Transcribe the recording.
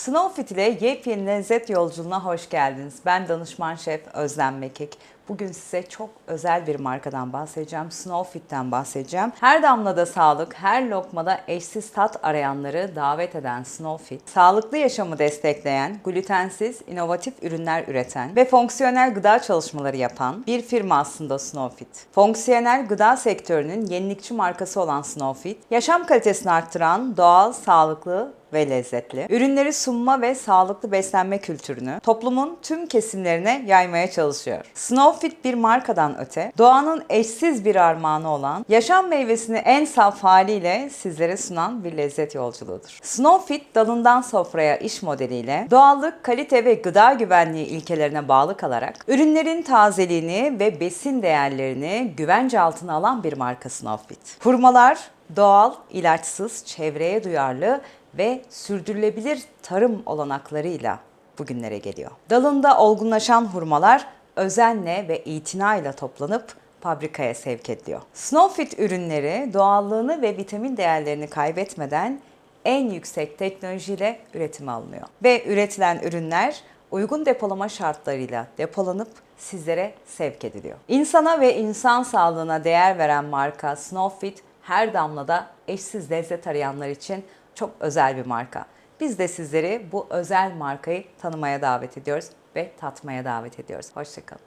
Snowfit ile yepyeni lezzet yolculuğuna hoş geldiniz. Ben danışman şef Özlem Mekik. Bugün size çok özel bir markadan bahsedeceğim. Snowfit'ten bahsedeceğim. Her damlada sağlık, her lokmada eşsiz tat arayanları davet eden Snowfit, sağlıklı yaşamı destekleyen, glutensiz, inovatif ürünler üreten ve fonksiyonel gıda çalışmaları yapan bir firma aslında Snowfit. Fonksiyonel gıda sektörünün yenilikçi markası olan Snowfit, yaşam kalitesini arttıran doğal, sağlıklı ve lezzetli. Ürünleri sunma ve sağlıklı beslenme kültürünü toplumun tüm kesimlerine yaymaya çalışıyor. Snowfit bir markadan öte, doğanın eşsiz bir armağanı olan, yaşam meyvesini en saf haliyle sizlere sunan bir lezzet yolculuğudur. Snowfit dalından sofraya iş modeliyle doğallık, kalite ve gıda güvenliği ilkelerine bağlı kalarak ürünlerin tazeliğini ve besin değerlerini güvence altına alan bir marka Snowfit. Hurmalar doğal, ilaçsız, çevreye duyarlı ve sürdürülebilir tarım olanaklarıyla bugünlere geliyor. Dalında olgunlaşan hurmalar özenle ve itinayla toplanıp fabrikaya sevk ediliyor. Snowfit ürünleri doğallığını ve vitamin değerlerini kaybetmeden en yüksek teknolojiyle üretime alınıyor. Ve üretilen ürünler uygun depolama şartlarıyla depolanıp sizlere sevk ediliyor. İnsana ve insan sağlığına değer veren marka Snowfit her damlada eşsiz lezzet arayanlar için çok özel bir marka. Biz de sizleri bu özel markayı tanımaya davet ediyoruz ve tatmaya davet ediyoruz. Hoşçakalın.